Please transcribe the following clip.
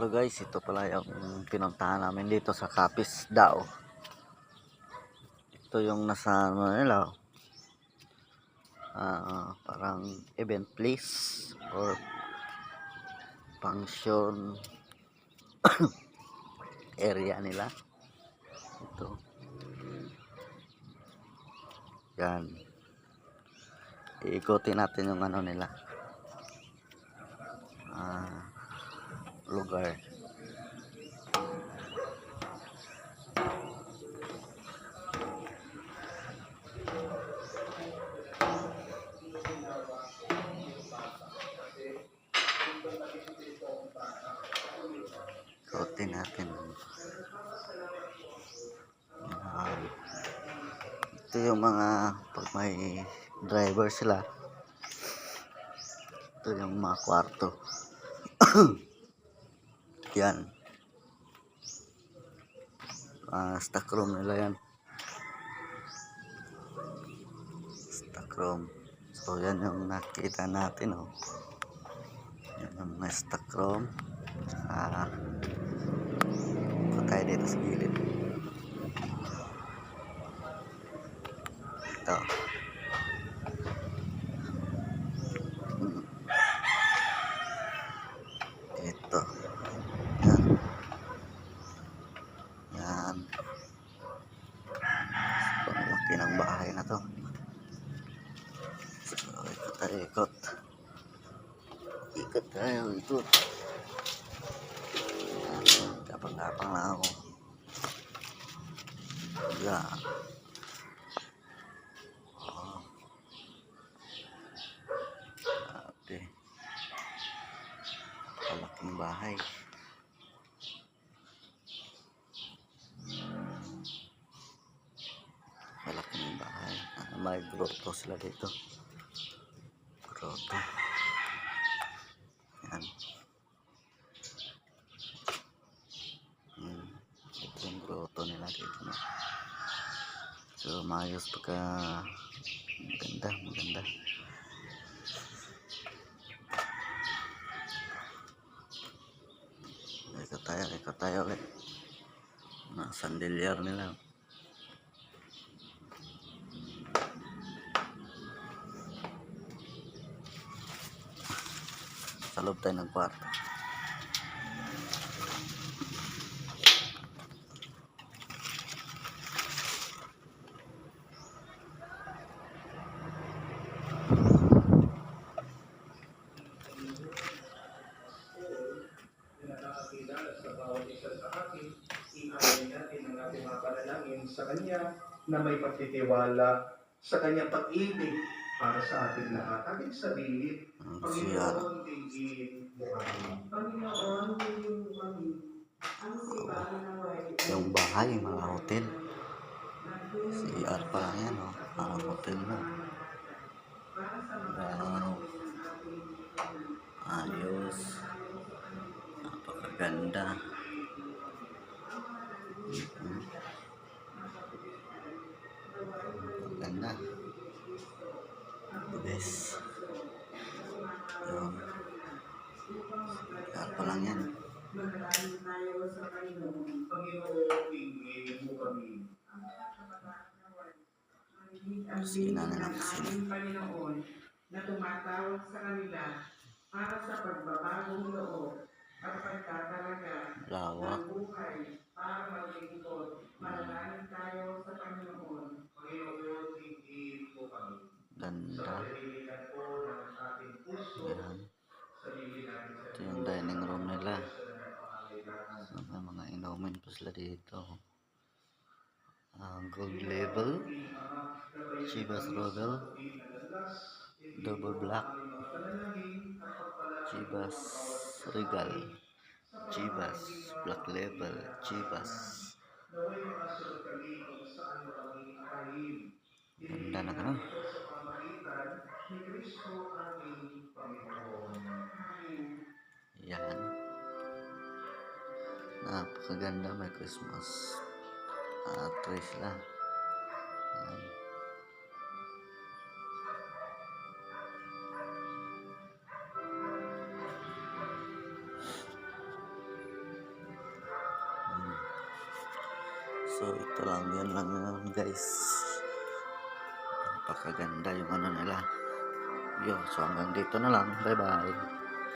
Hello guys, ito pala yung pinuntahan namin dito sa Kapis Dao. Ito yung nasa ano nila. oh. Ah, parang event place or function area nila. Ito. Yan. Iikutin natin yung ano nila. Lugar. Ikutin natin. Ito yung mga pag may driver sila. Ito yung mga kwarto. Yan. Ah, stock room nila yan. Stock room. So, yan yung nakita natin, oh. Yan yung mga stock room. Ito tayo dito sa gilid. Ito. Ito. Yan. Yan. Sobrang laki ng bahay na to. So, ikot tayo, ikot. Ikot tayo, ikot. Kapang-kapang lang ako. Yan. Oh. Grabe. Napakalaking bahay. Malaking bahay. Ah, may grotto sila dito. Dito. No? So, maayos pagka maganda, maganda. Ikot tayo, ikot tayo ulit. Mga sandelyar nila. Sa loob tayo ng kwarto. Sa Kanya na may pagtitiwala sa Kanyang pag-ibig para sa ating lahat. Ating sabihin. Panginoon, tingin mo kami. Panginoon, tingin mo kami. Ang sipahan ng wali. Yung bahay, mga hotel. CR pa lang yan, oh. Parang hotel na. Wow. Ayos. Napakaganda. Mhm. Ganda. The best. Yung CR pa lang yan. Manalangin tayo sa Panginoon. Panginoon, tingin mo kami. Ang ng ating Panginoon na tumatawag sa kanila para sa pagbabagong loob at pagtatalaga ng buhay para maglingkod. Manalangin tayo sa Panginoon. Panginoon, tingin mo kami. Ganda. Sa kalilikan po ng ating puso, sa Ito yung dining room nila. mga inumin pa sila dito. gold label Chivas Rodel double black Chivas Regal Chivas black label Chivas ganda na iya kan? Nah, yan napakaganda may Christmas. Ah, actress na Ayan. Hmm. so ito lang. Yan lang yun guys. Napakaganda yung ano nila. Yun so hanggang dito na lang. Bye bye